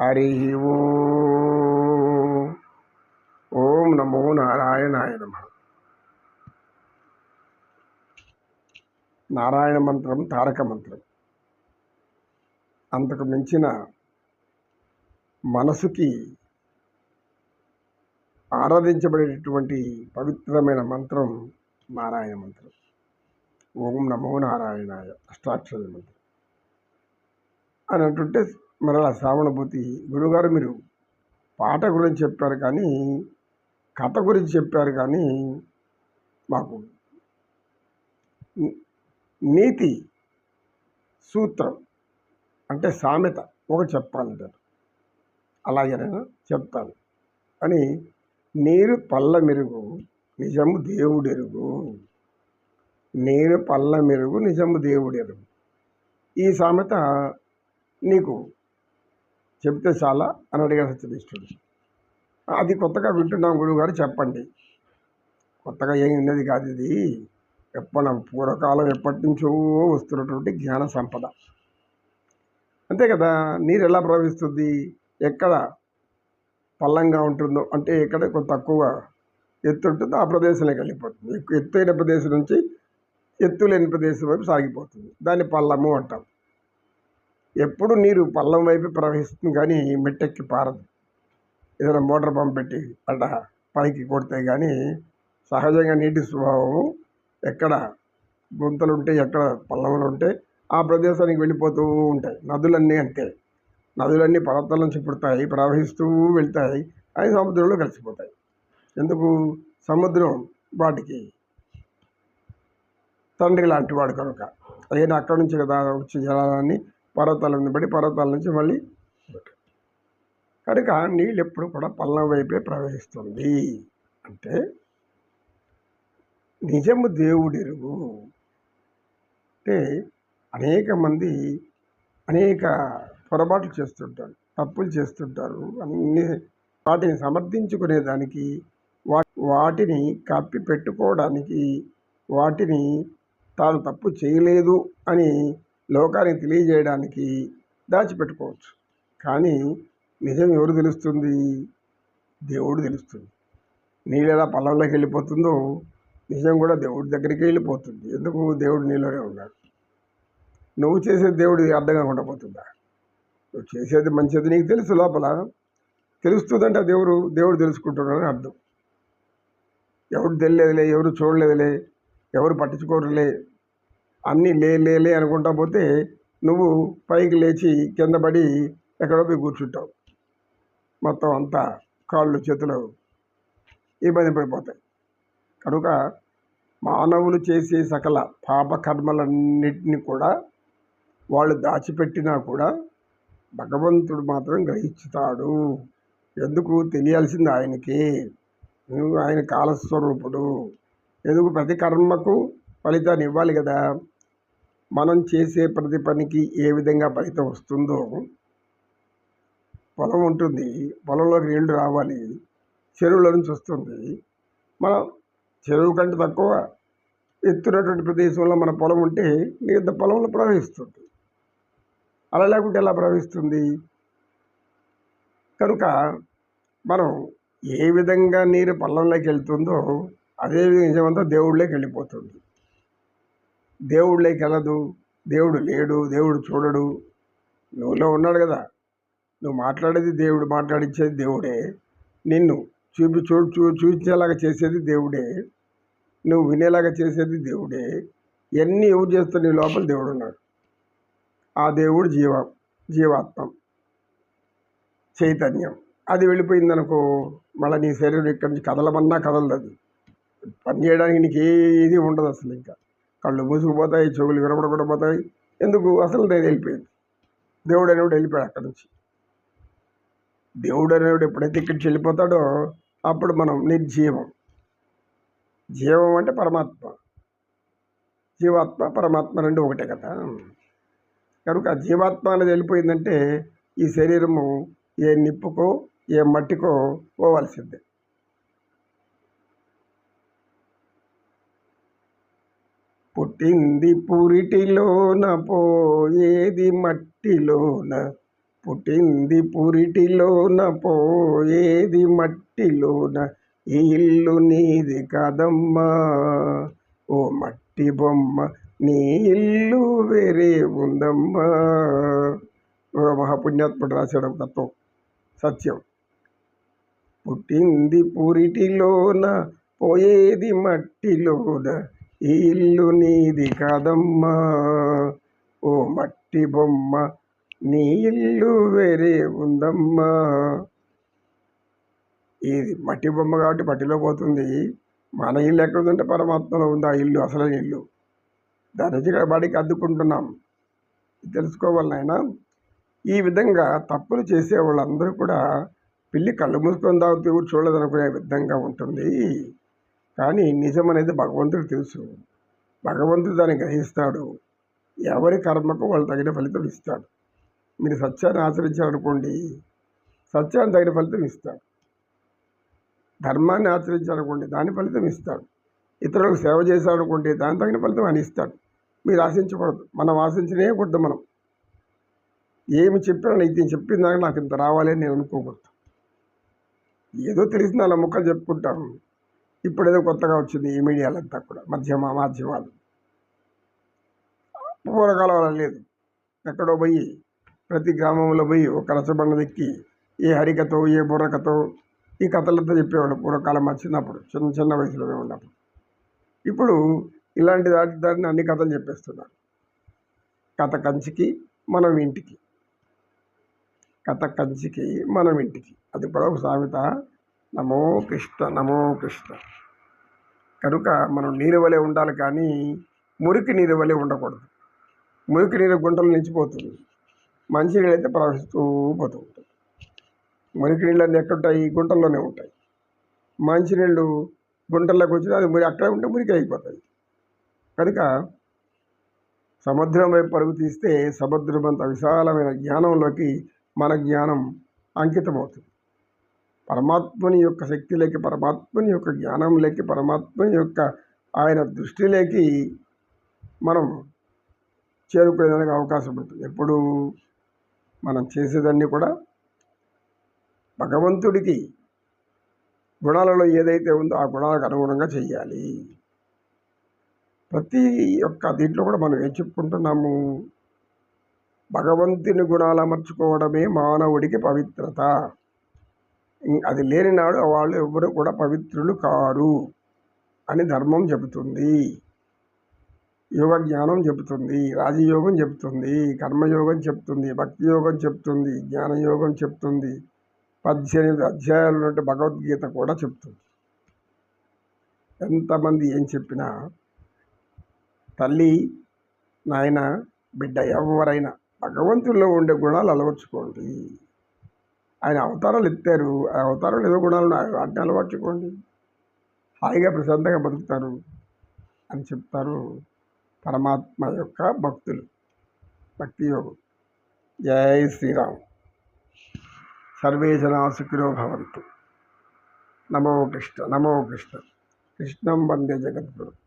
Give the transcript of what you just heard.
హరి ఓం నమో నారాయణాయ నమ. నారాయణ మంత్రం తారక మంత్రం. అంతకు మించిన మనసుకి ఆరాధించబడేటటువంటి పవిత్రమైన మంత్రం నారాయణ మంత్రం. ఓం నమో నారాయణాయ అష్టాక్షర మంత్రం. అని అంటుంటే మరలా శ్రావణభూతి గురుగారు మీరు పాట గురించి చెప్పారు కానీ కథ గురించి చెప్పారు కానీ మాకు నీతి సూత్రం అంటే సామెత ఒక చెప్పాలంటారు. అలాగేనా చెప్తాను. అని నీరు పళ్ళ మెరుగు నిజము దేవుడెరుగు నీరు పళ్ళ మెరుగు నిజము దేవుడెరుగు ఈ సామెత నీకు చెబితే చాలా అని అడిగాడు సత్యనిష్ఠుడు అది కొత్తగా వింటున్నాం గురువుగారు చెప్పండి. కొత్తగా ఏం ఉన్నది కాదు ఇది. ఎప్పటి పూర్వకాలం ఎప్పటి నుంచో వస్తున్నటువంటి జ్ఞాన సంపద. అంతే కదా నీరు ఎలా ప్రవహిస్తుంది? ఎక్కడ పల్లంగా ఉంటుందో అంటే ఎక్కడ కొంత తక్కువ ఎత్తు ఉంటుందో ఆ ప్రదేశంలోకి వెళ్ళిపోతుంది. ఎక్కువ ఎత్తైన ప్రదేశం నుంచి ఎత్తు లేని ప్రదేశం వైపు సాగిపోతుంది. దాన్ని పల్లము అంటాం. ఎప్పుడు నీరు పల్లం వైపు ప్రవహిస్తుంది కానీ మెట్టెక్కి పారదు. ఏదైనా మోటార్ పంప్ పెట్టి అట పైకి కొడితే కానీ సహజంగా నీటి స్వభావము ఎక్కడ గుంతలు ఉంటాయి ఎక్కడ పల్లములు ఉంటే ఆ ప్రదేశానికి వెళ్ళిపోతూ ఉంటాయి. నదులన్నీ అంతే. నదులన్నీ పర్వతాల నుంచి పుడతాయి ప్రవహిస్తూ వెళ్తాయి. అవి సముద్రంలో కలిసిపోతాయి. ఎందుకు? సముద్రం వాటికి తండ్రి లాంటి వాడు కనుక. అయినా అక్కడి నుంచి కదా వచ్చే జలాలన్నీ పర్వతాల మీద పడి పర్వతాల నుంచి మళ్ళీ కనుక నీళ్ళు ఎప్పుడు కూడా పల్లం వైపే ప్రవహిస్తుంది. అంటే నిజము దేవుడెరుగు. అంటే అనేక మంది అనేక పొరపాట్లు చేస్తుంటారు తప్పులు చేస్తుంటారు అన్ని వాటిని సమర్థించుకునే దానికి వా వాటిని కప్పి పెట్టుకోవడానికి వాటిని తాను తప్పు చేయలేదు అని లోకానికి తెలియజేయడానికి దాచిపెట్టుకోవచ్చు. కానీ నిజం ఎవరు తెలుస్తుంది? దేవుడు తెలుస్తుంది. నీళ్ళు ఎలా పొలంలోకి వెళ్ళిపోతుందో నిజం కూడా దేవుడి దగ్గరికి వెళ్ళిపోతుంది. ఎందుకు? దేవుడు నీలోనే ఉన్నాడు. నువ్వు చేసేది దేవుడి అర్థం కాకుండా పోతుందా? నువ్వు చేసేది మంచిది నీకు తెలుసు లోపల. తెలుస్తుందంటే దేవుడు దేవుడు తెలుసుకుంటున్నాడని అర్థం. ఎవరు తెలియదులే ఎవరు చూడలేదులే ఎవరు పట్టించుకోరులే అన్నీ లే లేలే అనుకుంటా పోతే నువ్వు పైకి లేచి కింద పడి ఎక్కడో పోయి కూర్చుంటావు. మొత్తం అంతా కాళ్ళు చేతులు ఇబ్బంది పడిపోతాయి. కనుక మానవులు చేసే సకల పాపకర్మలన్నింటినీ కూడా వాళ్ళు దాచిపెట్టినా కూడా భగవంతుడు మాత్రం గ్రహించుతాడు. ఎందుకు? తెలియాల్సింది ఆయనకి. ఆయన కాలస్వరూపుడు. ఎందుకు? ప్రతి కర్మకు ఫలితాన్ని ఇవ్వాలి కదా. మనం చేసే ప్రతి పనికి ఏ విధంగా ఫలితం వస్తుందో పొలం ఉంటుంది పొలంలోకి నీళ్ళు రావాలి చెరువుల నుంచి వస్తుంది. మనం చెరువు కంటే తక్కువ ఎత్తున్నటువంటి ప్రదేశంలో మన పొలం ఉంటే మిగతా పొలంలో ప్రవహిస్తుంది. అలా లేకుంటే ఎలా ప్రవహిస్తుంది? కనుక మనం ఏ విధంగా నీరు పొలంలోకి వెళ్తుందో అదే నిజమంతా దేవుళ్ళకి వెళ్ళిపోతుంది. దేవుడు వెళ్ళదు దేవుడు లేడు దేవుడు చూడడు. నువ్వులో ఉన్నాడు కదా. నువ్వు మాట్లాడేది దేవుడు మాట్లాడించేది దేవుడే. నిన్ను చూపి చూ చూ చూపించేలాగా చేసేది దేవుడే. నువ్వు వినేలాగా చేసేది దేవుడే. ఎన్ని ఎవరు చేస్తే నీ లోపల దేవుడు ఉన్నాడు. ఆ దేవుడు జీవ జీవాత్మ చైతన్యం. అది వెళ్ళిపోయిందనుకో మళ్ళీ నీ శరీరం ఇక్కడి నుంచి కదలమన్నా కదలదు. అది పని చేయడానికి నీకు ఏది ఉండదు అసలు ఇంకా. కళ్ళు మూసుకుపోతాయి చెవులు వినపడకుండా పోతాయి ఎందుకు? అసలు నేను వెళ్ళిపోయింది. దేవుడు అనేవాడు వెళ్ళిపోయాడు అక్కడి నుంచి. దేవుడు అనేవాడు ఎప్పుడైతే ఇక్కడి నుంచి వెళ్ళిపోతాడో అప్పుడు మనం నిర్జీవం. జీవం అంటే పరమాత్మ. జీవాత్మ పరమాత్మ రెండు ఒకటే కదా. కనుక జీవాత్మ అనేది వెళ్ళిపోయిందంటే ఈ శరీరము ఏ నిప్పుకో ఏ మట్టికో పోవాల్సిందే. పుట్టింది పురిటిలోన పోయేది మట్టిలోన. పుట్టింది పురిటిలోన పోయేది మట్టిలోన. ఈ ఇల్లు నీది కాదమ్మా ఓ మట్టి బొమ్మ. నీ ఇల్లు వేరే ఉందమ్మా. మహాపుణ్యాత్ముడు రాశాడు తత్వం. సత్యం. పుట్టింది పురిటిలోన పోయేది మట్టిలోన. ఈ ఇల్లు నీది కాదమ్మా ఓ మట్టి బొమ్మ నీ ఇల్లు వేరే ఉందమ్మా. ఇది మట్టి బొమ్మ కాబట్టి మట్టిలో పోతుంది. మన ఇల్లు ఎక్కడ ఉంటే పరమాత్మలో ఉంది. ఆ ఇల్లు అసలైన ఇల్లు. దాని నుంచి బడికి అద్దుకుంటున్నాం తెలుసుకోవాలి నాయన. ఈ విధంగా తప్పులు చేసే వాళ్ళందరూ కూడా పిల్లి కళ్ళు మూసుకొని తాగుతూ ఎవరు చూడలేదనుకునే విధంగా ఉంటుంది. కానీ నిజం అనేది భగవంతుడు తెలుసు. భగవంతుడు దాన్ని గ్రహిస్తాడు. ఎవరి కర్మకు వాళ్ళు తగిన ఫలితం ఇస్తాడు. మీరు సత్యాన్ని ఆచరించారనుకోండి సత్యాన్ని తగిన ఫలితం ఇస్తాడు. ధర్మాన్ని ఆచరించాలనుకోండి దాని ఫలితం ఇస్తాడు. ఇతరులకు సేవ చేశారనుకోండి దాని తగిన ఫలితం అని ఇస్తాడు. మీరు ఆశించకూడదు. మనం ఆశించినే కొద్దు మనం. ఏమి చెప్పినా నీకు చెప్పిన నాకు ఇంత రావాలి అని నేను అనుకోకూడదు. ఏదో తెలిసిన అలా ముక్కలు చెప్పుకుంటాను ఇప్పుడు ఏదో కొత్తగా వచ్చింది ఈ మీడియాలంతా కూడా మధ్యమ మాధ్యమాలు. పూర్వకాలం అలా లేదు. ఎక్కడో పోయి ప్రతి గ్రామంలో పోయి ఒక రసబండ ఎక్కి ఏ హరికతో ఏ బుర్రకతో ఈ కథలంతా చెప్పేవాళ్ళు పూర్వకాలం మా చిన్నప్పుడు చిన్న చిన్న వయసులో మేము ఉన్నప్పుడు. ఇప్పుడు ఇలాంటి దాటి దాటిని అన్ని కథలు చెప్పేస్తున్నారు. కథ కంచికి మనం ఇంటికి. కథ కంచికి మనం ఇంటికి. అది కూడా ఒక సామెత. నమో కృష్ణ నమో కృష్ణ. కనుక మనం నీరు వలె ఉండాలి కానీ మురికి నీరు వలె ఉండకూడదు. మురికి నీరు గుంటలు నిలిచిపోతుంది. మంచి నీళ్ళు అయితే ప్రవహిస్తూ పోతూ ఉంటుంది మురికి నీళ్ళు అన్నీ ఎక్కడుంటాయి గుంటల్లోనే ఉంటాయి. మంచినీళ్ళు గుంటల్లోకి వచ్చినా అది మురి అక్కడే ఉంటే మురికి అయిపోతాయి. కనుక సముద్రం వైపు పరుగు తీస్తే సముద్రమంత విశాలమైన జ్ఞానంలోకి మన జ్ఞానం అంకితమవుతుంది. పరమాత్మని యొక్క శక్తిలోకి పరమాత్మని యొక్క జ్ఞానంలోకి పరమాత్మని యొక్క ఆయన దృష్టిలోకి మనం చేరుకునేదానికి అవకాశం ఉంటుంది. ఎప్పుడు మనం చేసేదాన్ని కూడా భగవంతుడికి గుణాలలో ఏదైతే ఉందో ఆ గుణాలకు అనుగుణంగా చెయ్యాలి. ప్రతి ఒక్క దీంట్లో కూడా మనం ఏం చెప్పుకుంటున్నాము? భగవంతుని గుణాలు అమర్చుకోవడమే మానవుడికి పవిత్రత. అది లేనినాడు వాళ్ళు ఎవరు కూడా పవిత్రులు కారు అని ధర్మం చెబుతుంది. యోగ జ్ఞానం చెబుతుంది. రాజయోగం చెబుతుంది. కర్మయోగం చెప్తుంది భక్తి యోగం చెప్తుంది జ్ఞానయోగం చెప్తుంది పద్దెనిమిది అధ్యాయాలు ఉన్నట్టు భగవద్గీత కూడా చెప్తుంది ఎంతమంది ఏం చెప్పినా తల్లి నాయన బిడ్డ ఎవరైనా భగవంతుల్లో ఉండే గుణాలు అలవర్చుకోండి. ఆయన అవతారాలు ఎత్తారు. ఆ అవతారాలు ఏదో గుణాలు వాటిని అలవర్చుకోండి హాయిగా ప్రశాంతంగా బతుకుతారు అని చెప్తారు పరమాత్మ యొక్క భక్తులు. భక్తి యోగం. జై శ్రీరామ్. సర్వే జనా సుఖినో భవంతు. నమో కృష్ణ నమో కృష్ణ. కృష్ణం వందే జగద్గురు.